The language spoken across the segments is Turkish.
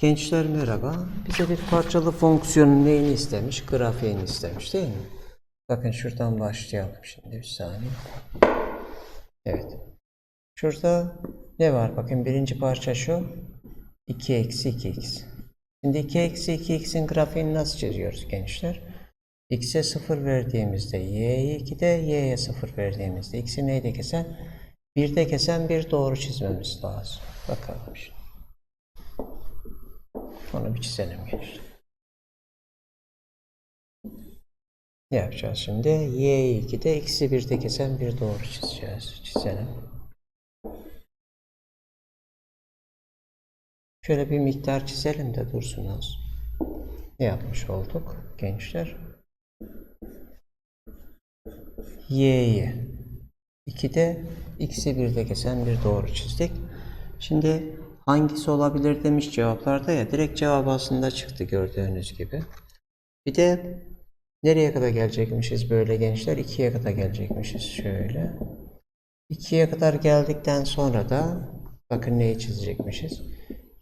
Gençler merhaba. Bize bir parçalı fonksiyonun neyini istemiş? Grafiğini istemiş değil mi? Bakın şuradan başlayalım şimdi bir saniye. Evet. Şurada ne var? Bakın birinci parça şu. 2 eksi 2x. Şimdi 2 eksi 2x'in grafiğini nasıl çiziyoruz gençler? x'e 0 verdiğimizde y'ye 2'de y'ye 0 verdiğimizde x'i neyde kesen? 1'de kesen bir doğru çizmemiz lazım. Bakalım şimdi. Onu bir çizelim gençler. Ne yapacağız şimdi? Y2'de eksi 1'de kesen bir doğru çizeceğiz. Çizelim. Şöyle bir miktar çizelim de dursun az. Ne yapmış olduk gençler? Y'yi 2'de x'i 1'de kesen bir doğru çizdik. Şimdi hangisi olabilir demiş cevaplarda ya direkt cevap aslında çıktı gördüğünüz gibi. Bir de nereye kadar gelecekmişiz böyle gençler? 2'ye kadar gelecekmişiz şöyle. 2'ye kadar geldikten sonra da bakın neyi çizecekmişiz?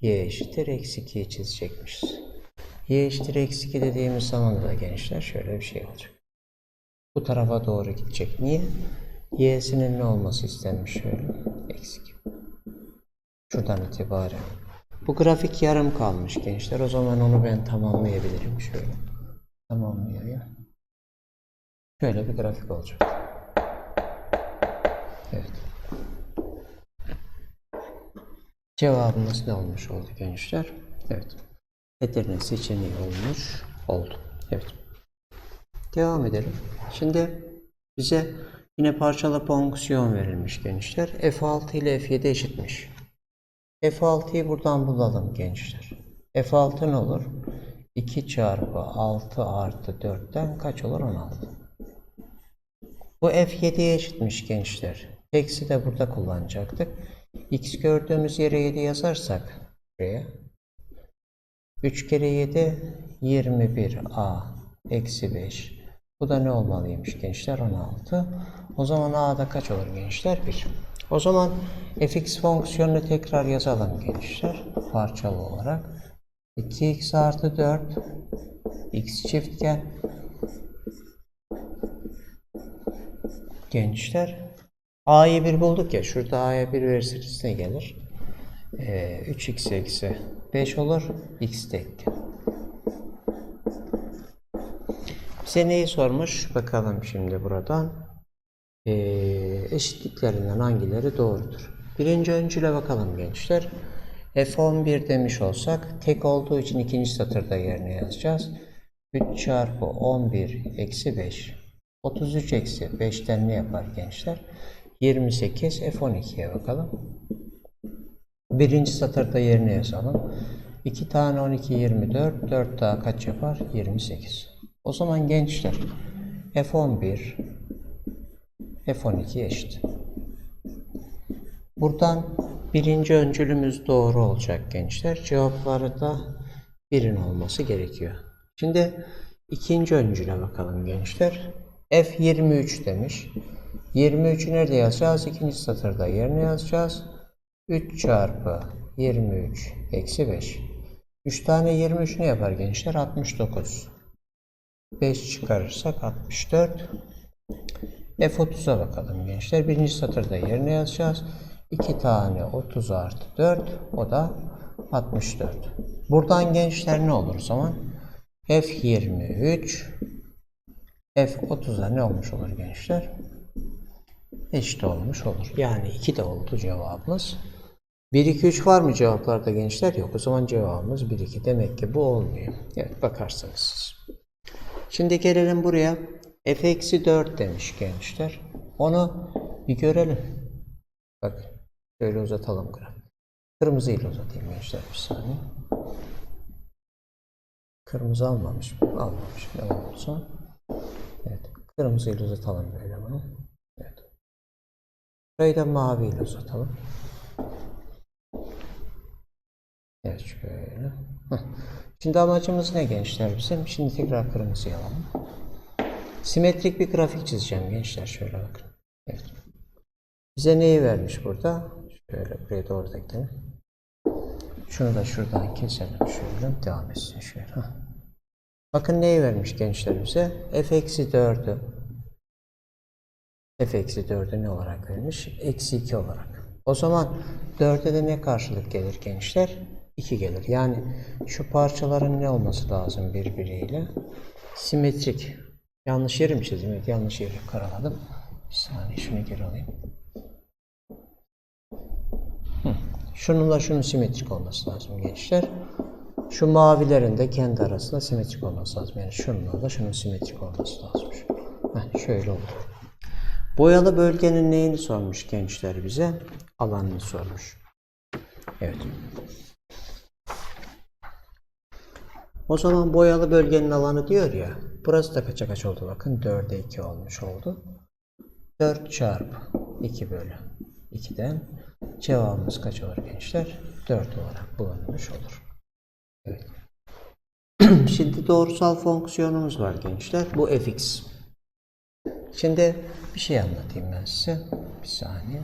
y eşittir eksi 2'yi çizecekmişiz. y eşittir eksi 2 dediğimiz zaman da gençler şöyle bir şey olacak. Bu tarafa doğru gidecek. Niye? y'sinin ne olması istenmiş şöyle? Eksi 2. Şuradan itibaren. Bu grafik yarım kalmış gençler. O zaman onu ben tamamlayabilirim şöyle. Tamamlayayım. Şöyle bir grafik olacak. Evet. Cevabımız ne olmuş oldu gençler? Evet. Edirne seçeneği olmuş oldu. Evet. Devam edelim. Şimdi bize yine parçalı fonksiyon verilmiş gençler. F6 ile F7 eşitmiş. F6'yı buradan bulalım gençler. F6 ne olur? 2 çarpı 6 artı 4'ten kaç olur? 16. Bu F7'ye eşitmiş gençler. Eksi de burada kullanacaktık. X gördüğümüz yere 7 yazarsak buraya 3 kere 7 21a eksi 5. Bu da ne olmalıymış gençler? 16. O zaman a'da kaç olur gençler? 1. O zaman fx fonksiyonunu tekrar yazalım gençler. Parçalı olarak. 2x artı 4 x çiftgen gençler a'yı 1 bulduk ya şurada a'ya 1 verirseniz ne gelir? Ee, 3x eksi 5 olur x tek. Bize neyi sormuş? Bakalım şimdi buradan. Ee, eşitliklerinden hangileri doğrudur? Birinci öncüle bakalım gençler. F11 demiş olsak tek olduğu için ikinci satırda yerine yazacağız. 3 çarpı 11 eksi 5. 33 eksi 5'ten ne yapar gençler? 28 F12'ye bakalım. Birinci satırda yerine yazalım. 2 tane 12 24. 4 daha kaç yapar? 28. O zaman gençler F11 F12 eşit. Buradan birinci öncülümüz doğru olacak gençler. Cevapları da birin olması gerekiyor. Şimdi ikinci öncüle bakalım gençler. F23 demiş. 23'ü nerede yazacağız? İkinci satırda yerine yazacağız. 3 çarpı 23 eksi 5. 3 tane 23 ne yapar gençler? 69. 5 çıkarırsak 64. F30'a bakalım gençler. Birinci satırda yerine yazacağız. 2 tane 30 artı 4. O da 64. Buradan gençler ne olur o zaman? F23 F30'a ne olmuş olur gençler? Eşit olmuş olur. Yani 2 de oldu cevabımız. 1, 2, 3 var mı cevaplarda gençler? Yok. O zaman cevabımız 1, 2. Demek ki bu olmuyor. Evet bakarsınız siz. Şimdi gelelim buraya. F eksi 4 demiş gençler. Onu bir görelim. Bak şöyle uzatalım grafik. Kırmızıyla uzatayım gençler bir saniye. Kırmızı almamış mı? Almamış. Ne olursa. Evet. Kırmızıyla uzatalım böyle bunu. Evet. Burayı da maviyle uzatalım. Evet şöyle. Şimdi amacımız ne gençler bizim? Şimdi tekrar kırmızıya alalım. Simetrik bir grafik çizeceğim gençler. Şöyle bakın. Evet. Bize neyi vermiş burada? Şöyle buraya doğru da. Şunu da şuradan keselim şöyle. Devam etsin şöyle. Hah. Bakın neyi vermiş gençler bize? f eksi 4'ü. f eksi 4'ü ne olarak vermiş? Eksi 2 olarak. O zaman 4'e de ne karşılık gelir gençler? 2 gelir. Yani şu parçaların ne olması lazım birbiriyle? Simetrik. Yanlış yeri mi çizdim? Evet yanlış yeri karaladım. Bir saniye şunu geri alayım. Şununla şunun simetrik olması lazım gençler. Şu mavilerin de kendi arasında simetrik olması lazım. Yani şununla da şunun simetrik olması lazım. Heh, şöyle oldu. Boyalı bölgenin neyini sormuş gençler bize? Alanını sormuş. Evet. O zaman boyalı bölgenin alanı diyor ya. Burası da kaça kaç oldu bakın. 4'e 2 olmuş oldu. 4 çarpı 2 bölü 2'den cevabımız kaç olur gençler? 4 olarak bulunmuş olur. Evet. Şimdi doğrusal fonksiyonumuz var gençler. Bu fx. Şimdi bir şey anlatayım ben size. Bir saniye.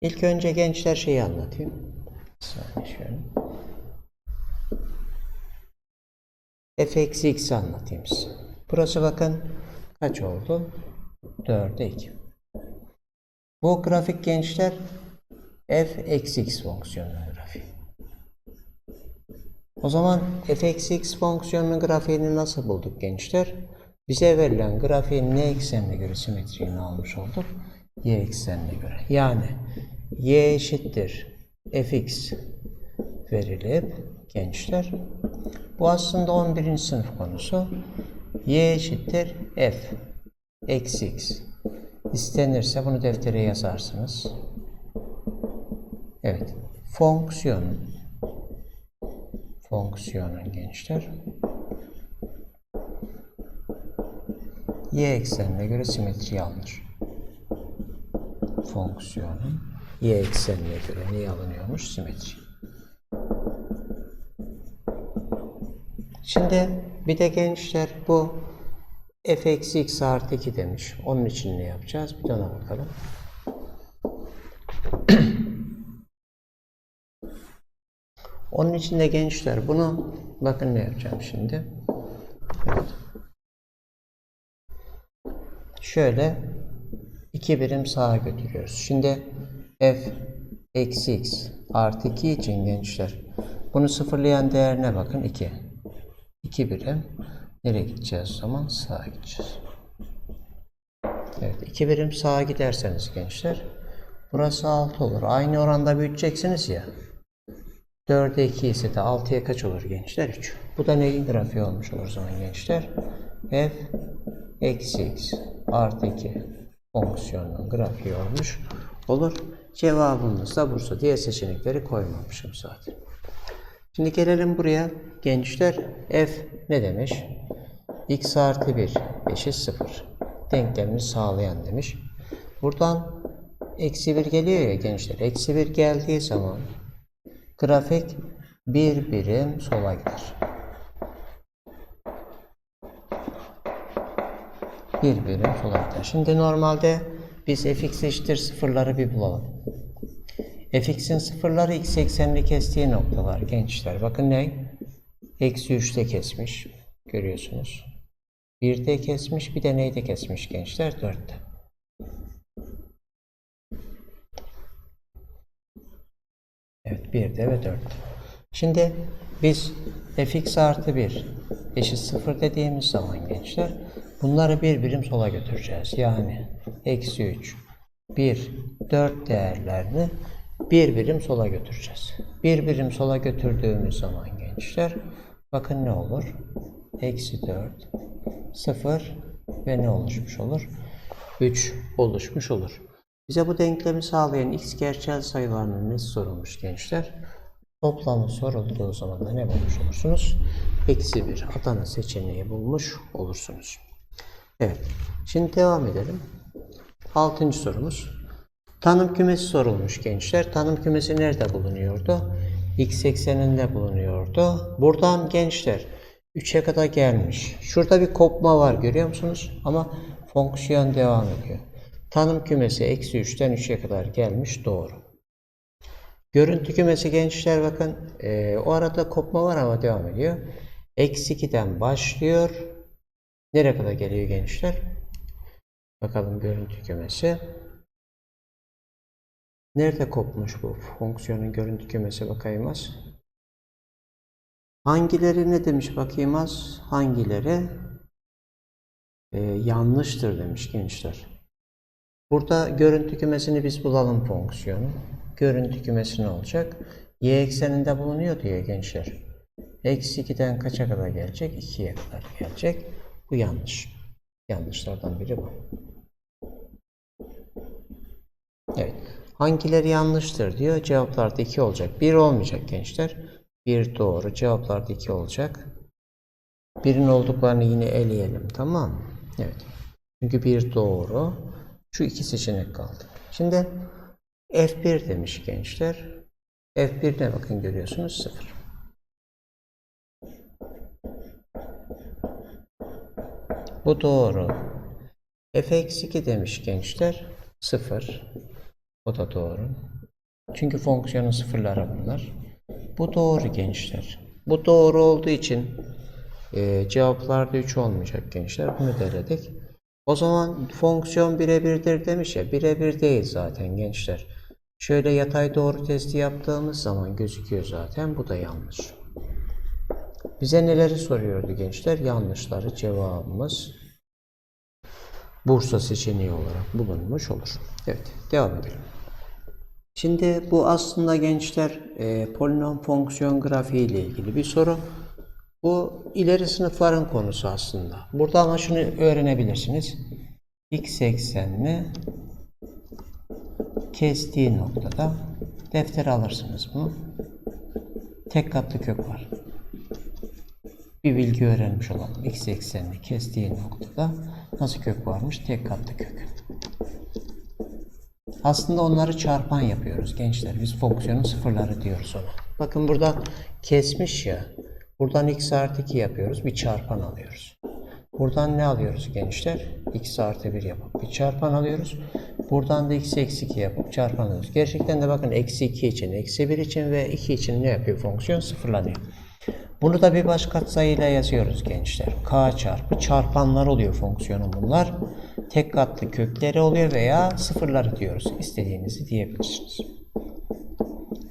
İlk önce gençler şeyi anlatayım. Şöyle. f eksi x'i anlatayım size. Burası bakın kaç oldu? 4'e 2. Bu grafik gençler f eksi x fonksiyonunun grafiği. O zaman f eksi x fonksiyonunun grafiğini nasıl bulduk gençler? Bize verilen grafiğin ne eksenine göre simetriğini almış olduk? Y eksenine göre. Yani y eşittir fx verilip gençler bu aslında 11. sınıf konusu. y eşittir f eksi x. İstenirse bunu deftere yazarsınız. Evet. Fonksiyonun fonksiyonun gençler y eksenine göre simetri alınır. Fonksiyonun y eksenine göre ne alınıyormuş? Simetri. Şimdi bir de gençler bu f eksi x artı 2 demiş. Onun için ne yapacağız? Bir de ona bakalım. Onun için de gençler bunu bakın ne yapacağım şimdi. Evet. Şöyle iki birim sağa götürüyoruz. Şimdi f eksi x artı 2 için gençler bunu sıfırlayan değerine bakın 2. 2 birim nereye gideceğiz o zaman? Sağa gideceğiz. Evet 2 birim sağa giderseniz gençler burası 6 olur. Aynı oranda büyüteceksiniz ya. 4'e 2 ise de 6'ya kaç olur gençler? 3. Bu da neyin grafiği olmuş olur zaman gençler? f eksi x artı 2 fonksiyonunun grafiği olmuş olur. Cevabımız da Bursa. Diğer seçenekleri koymamışım zaten. Şimdi gelelim buraya. Gençler f ne demiş? x artı 1 eşit 0. Denklemini sağlayan demiş. Buradan eksi 1 geliyor ya gençler. Eksi 1 geldiği zaman grafik bir birim sola gider. Bir birim sola gider. Şimdi normalde biz fx eşittir sıfırları bir bulalım. fx'in sıfırları x eksenini kestiği noktalar gençler. Bakın ne? Eksi 3'te kesmiş. Görüyorsunuz. 1'de kesmiş. Bir de neyde kesmiş gençler? 4'te. Evet 1'de ve 4'te. Şimdi biz fx artı 1 eşit 0 dediğimiz zaman gençler bunları bir birim sola götüreceğiz. Yani eksi 3, 1, 4 değerlerini bir birim sola götüreceğiz. Bir birim sola götürdüğümüz zaman gençler bakın ne olur? Eksi 4, 0 ve ne oluşmuş olur? 3 oluşmuş olur. Bize bu denklemi sağlayan x gerçel sayılarının nesi sorulmuş gençler? Toplamı sorulduğu zaman da ne bulmuş olursunuz? Eksi 1 Adana seçeneği bulmuş olursunuz. Evet. Şimdi devam edelim. Altıncı sorumuz. Tanım kümesi sorulmuş gençler. Tanım kümesi nerede bulunuyordu? X ekseninde bulunuyordu. Buradan gençler 3'e kadar gelmiş. Şurada bir kopma var görüyor musunuz? Ama fonksiyon devam ediyor. Tanım kümesi eksi 3'ten 3'e kadar gelmiş doğru. Görüntü kümesi gençler bakın e, o arada kopma var ama devam ediyor. Eksi 2'den başlıyor. Nereye kadar geliyor gençler? Bakalım görüntü kümesi. Nerede kopmuş bu fonksiyonun görüntü kümesi bakayım az. Hangileri ne demiş bakayım az? Hangileri e, yanlıştır demiş gençler. Burada görüntü kümesini biz bulalım fonksiyonu. Görüntü kümesi ne olacak? Y ekseninde bulunuyor diyor gençler. Eksi 2'den kaça kadar gelecek? 2'ye kadar gelecek. Bu yanlış. Yanlışlardan biri bu. Evet. Hangileri yanlıştır diyor. Cevaplarda 2 olacak. 1 olmayacak gençler. 1 doğru. Cevaplarda 2 olacak. Birin olduklarını yine eleyelim. Tamam mı? Evet. Çünkü 1 doğru. Şu iki seçenek kaldı. Şimdi F1 demiş gençler. F1 ne bakın görüyorsunuz 0. Bu doğru. F-2 demiş gençler. 0. O da doğru. Çünkü fonksiyonun sıfırları bunlar. Bu doğru gençler. Bu doğru olduğu için e, cevaplarda 3 olmayacak gençler. Bunu deledik. O zaman fonksiyon birebirdir demiş ya. Birebir değil zaten gençler. Şöyle yatay doğru testi yaptığımız zaman gözüküyor zaten. Bu da yanlış. Bize neleri soruyordu gençler? Yanlışları cevabımız Bursa seçeneği olarak bulunmuş olur. Evet, devam edelim. Şimdi bu aslında gençler e, polinom fonksiyon grafiği ile ilgili bir soru. Bu ileri sınıfların konusu aslında. Burada ama şunu öğrenebilirsiniz. X eksenli kestiği noktada deftere alırsınız bunu. Tek katlı kök var. Bir bilgi öğrenmiş olalım. X eksenli kestiği noktada nasıl kök varmış? Tek katlı kök. Aslında onları çarpan yapıyoruz gençler. Biz fonksiyonun sıfırları diyoruz ona. Bakın burada kesmiş ya. Buradan x artı 2 yapıyoruz. Bir çarpan alıyoruz. Buradan ne alıyoruz gençler? x artı 1 yapıp bir çarpan alıyoruz. Buradan da x eksi 2 yapıp çarpan alıyoruz. Gerçekten de bakın eksi 2 için, eksi 1 için ve 2 için ne yapıyor fonksiyon? Sıfırlanıyor. Bunu da bir baş katsayıyla yazıyoruz gençler. k çarpı çarpanlar oluyor fonksiyonun bunlar. Tek katlı kökleri oluyor veya sıfırları diyoruz. İstediğinizi diyebilirsiniz.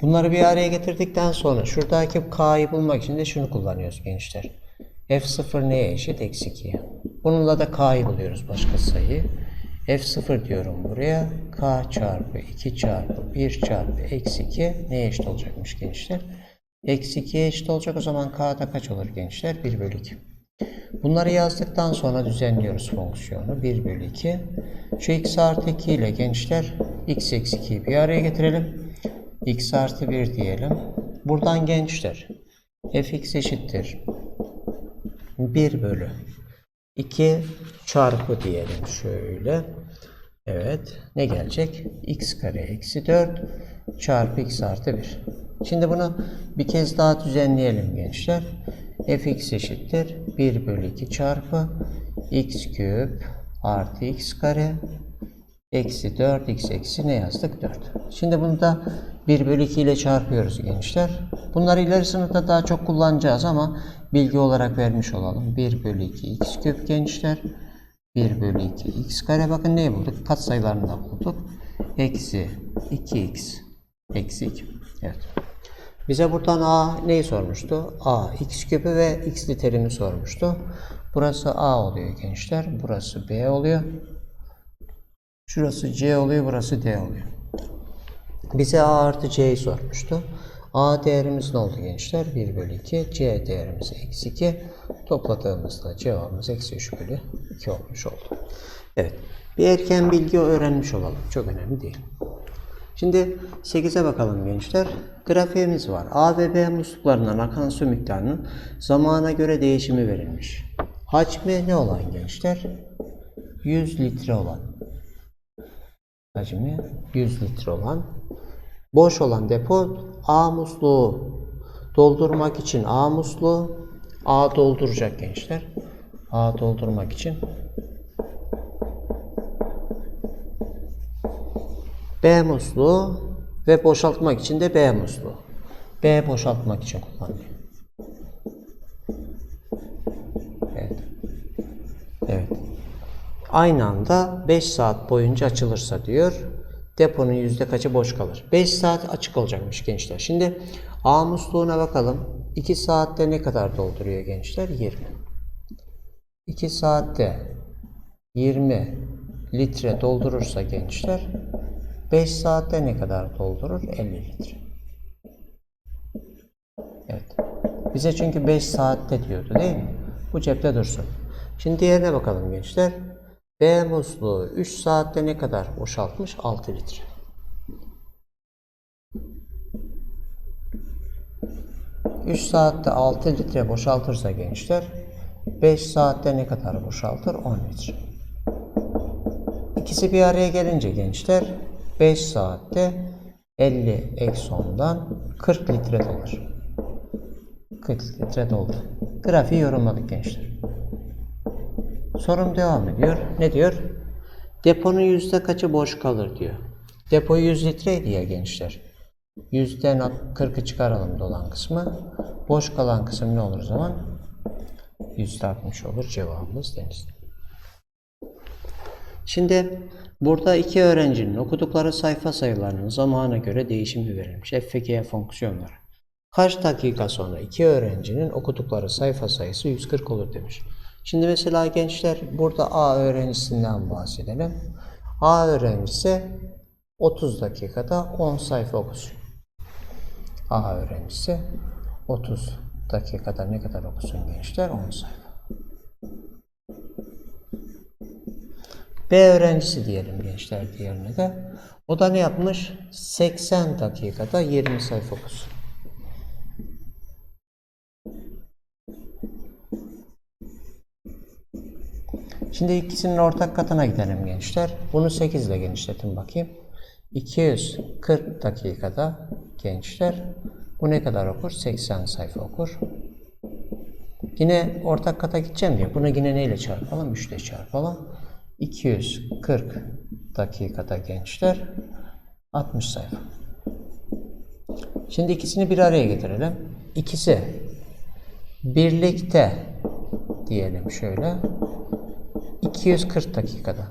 Bunları bir araya getirdikten sonra şuradaki k'yı bulmak için de şunu kullanıyoruz gençler. f0 neye eşit? Eksi 2'ye. Bununla da k'yı buluyoruz başka sayı. f0 diyorum buraya. k çarpı 2 çarpı 1 çarpı eksi 2 neye eşit olacakmış gençler? Eksi 2'ye eşit olacak o zaman k'da kaç olur gençler? 1 bölü 2. Bunları yazdıktan sonra düzenliyoruz fonksiyonu. 1 bölü 2. Şu x artı 2 ile gençler x eksi 2'yi bir araya getirelim. x artı 1 diyelim. Buradan gençler fx eşittir. 1 bölü 2 çarpı diyelim şöyle. Evet. Ne gelecek? x kare eksi 4 çarpı x artı 1. Şimdi bunu bir kez daha düzenleyelim gençler. fx eşittir 1 bölü 2 çarpı x küp artı x kare eksi 4 x eksi ne yazdık 4. Şimdi bunu da 1 bölü 2 ile çarpıyoruz gençler. Bunları ileri sınıfta daha çok kullanacağız ama bilgi olarak vermiş olalım. 1 bölü 2 x küp gençler. 1 bölü 2 x kare bakın neyi bulduk? Katsayılarını da bulduk. Eksi 2x eksi 2. Evet. Bize buradan a neyi sormuştu? a x küpü ve x literimi sormuştu. Burası a oluyor gençler. Burası b oluyor. Şurası c oluyor. Burası d oluyor. Bize a artı c'yi sormuştu. A değerimiz ne oldu gençler? 1 bölü 2. c değerimiz eksi 2. Topladığımızda cevabımız eksi 3 bölü 2 olmuş oldu. Evet. Bir erken bilgi öğrenmiş olalım. Çok önemli değil. Şimdi 8'e bakalım gençler. Grafiğimiz var. A ve B musluklarından akan su miktarının zamana göre değişimi verilmiş. Hacmi ne olan gençler? 100 litre olan. Hacmi 100 litre olan. Boş olan depo A musluğu doldurmak için A musluğu A dolduracak gençler. A doldurmak için B musluğu Ve boşaltmak için de B musluğu. B boşaltmak için kullanılıyor. Evet. Evet. Aynı anda 5 saat boyunca açılırsa diyor deponun yüzde kaçı boş kalır? 5 saat açık olacakmış gençler. Şimdi A musluğuna bakalım. 2 saatte ne kadar dolduruyor gençler? 20. 2 saatte 20 litre doldurursa gençler 5 saatte ne kadar doldurur? 50 litre. Evet. Bize çünkü 5 saatte diyordu değil mi? Bu cepte dursun. Şimdi diğerine bakalım gençler. B musluğu 3 saatte ne kadar boşaltmış? 6 litre. Üç saatte 6 litre boşaltırsa gençler 5 saatte ne kadar boşaltır? 10 litre. İkisi bir araya gelince gençler 5 saatte 50 eksi 10'dan 40 litre dolur. 40 litre doldu. Grafiği yorumladık gençler. Sorum devam ediyor. Ne diyor? Deponun yüzde kaçı boş kalır diyor. Depo 100 litreydi ya gençler. Yüzden 40'ı çıkaralım dolan kısmı. Boş kalan kısım ne olur zaman? Yüzde 60 olur. Cevabımız deniz. Şimdi burada iki öğrencinin okudukları sayfa sayılarının zamana göre değişimi verilmiş. F ve G fonksiyonları. Kaç dakika sonra iki öğrencinin okudukları sayfa sayısı 140 olur demiş. Şimdi mesela gençler burada A öğrencisinden bahsedelim. A öğrencisi 30 dakikada 10 sayfa okusun. A öğrencisi 30 dakikada ne kadar okusun gençler? 10 sayfa. B öğrencisi diyelim gençler diğerine de. O da ne yapmış? 80 dakikada 20 sayfa okusun. Şimdi ikisinin ortak katına gidelim gençler. Bunu 8 ile genişletin bakayım. 240 dakikada gençler bu ne kadar okur? 80 sayfa okur. Yine ortak kata gideceğim diye bunu yine neyle çarpalım? 3 ile çarpalım. 240 dakikada gençler 60 sayfa. Şimdi ikisini bir araya getirelim. İkisi birlikte diyelim şöyle 240 dakikada.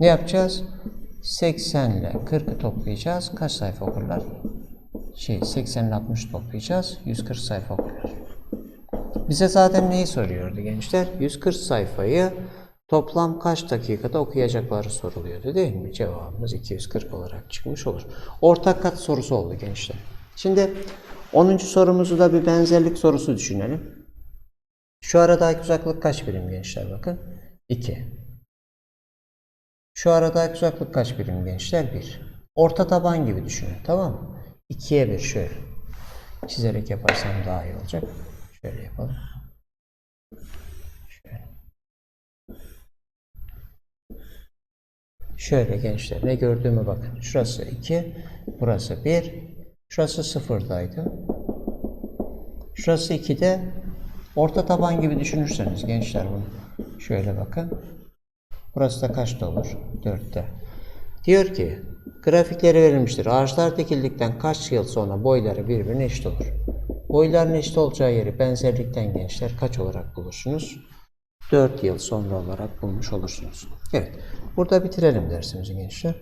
Ne yapacağız? 80 ile 40'ı toplayacağız. Kaç sayfa okurlar? Şey 80 ile 60 toplayacağız. 140 sayfa okurlar. Bize zaten neyi soruyordu gençler? 140 sayfayı toplam kaç dakikada okuyacakları soruluyordu değil mi? Cevabımız 240 olarak çıkmış olur. Ortak kat sorusu oldu gençler. Şimdi 10. sorumuzu da bir benzerlik sorusu düşünelim. Şu aradaki uzaklık kaç birim gençler bakın? 2. Şu aradaki uzaklık kaç birim gençler? 1. Orta taban gibi düşünün tamam mı? 2'ye 1 şöyle. Çizerek yaparsam daha iyi olacak. Şöyle yapalım. Şöyle. Gençler ne gördüğüme bakın. Şurası 2, burası 1, şurası 0'daydı. Şurası 2'de orta taban gibi düşünürseniz gençler bunu. Şöyle bakın. Burası da kaçta olur? 4'te. Diyor ki grafikleri verilmiştir. Ağaçlar dikildikten kaç yıl sonra boyları birbirine eşit olur? Boyların eşit olacağı yeri benzerlikten gençler kaç olarak bulursunuz? 4 yıl sonra olarak bulmuş olursunuz. Evet. Burada bitirelim dersimizi gençler.